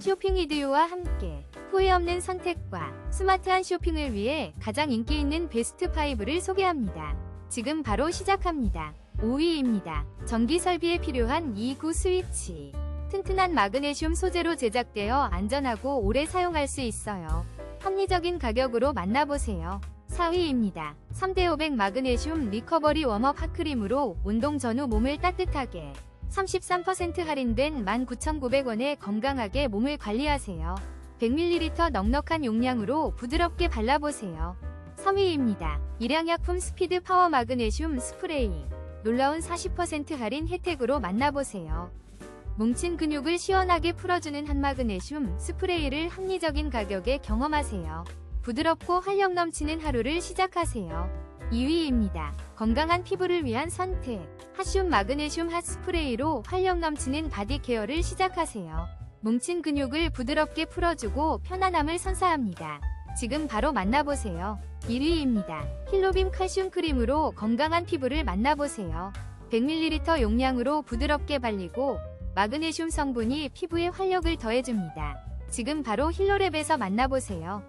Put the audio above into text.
쇼핑 이디오와 함께 후회 없는 선택과 스마트한 쇼핑을 위해 가장 인기 있는 베스트 5를 소개합니다. 지금 바로 시작합니다. 5위입니다. 전기 설비에 필요한 2구 스위치. 튼튼한 마그네슘 소재로 제작되어 안전하고 오래 사용할 수 있어요. 합리적인 가격으로 만나보세요. 4위입니다. 3대500 마그네슘 리커버리 웜업 핫크림으로 운동 전후 몸을 따뜻하게 33% 할인된 19,900원에 건강하게 몸을 관리하세요. 100ml 넉넉한 용량으로 부드럽게 발라보세요. 3위입니다. 일양약품 스피드 파워 마그네슘 스프레이. 놀라운 40% 할인 혜택으로 만나보세요. 뭉친 근육을 시원하게 풀어주는 한마그네슘 스프레이를 합리적인 가격에 경험하세요. 부드럽고 활력 넘치는 하루를 시작하세요. 2위입니다. 건강한 피부를 위한 선택. 핫슘 마그네슘 핫 스프레이로 활력 넘치는 바디 케어를 시작하세요. 뭉친 근육을 부드럽게 풀어주고 편안함을 선사합니다. 지금 바로 만나보세요. 1위입니다. 힐로빔 칼슘 크림으로 건강한 피부를 만나보세요. 100ml 용량으로 부드럽게 발리고 마그네슘 성분이 피부에 활력을 더해줍니다. 지금 바로 힐로랩에서 만나보세요.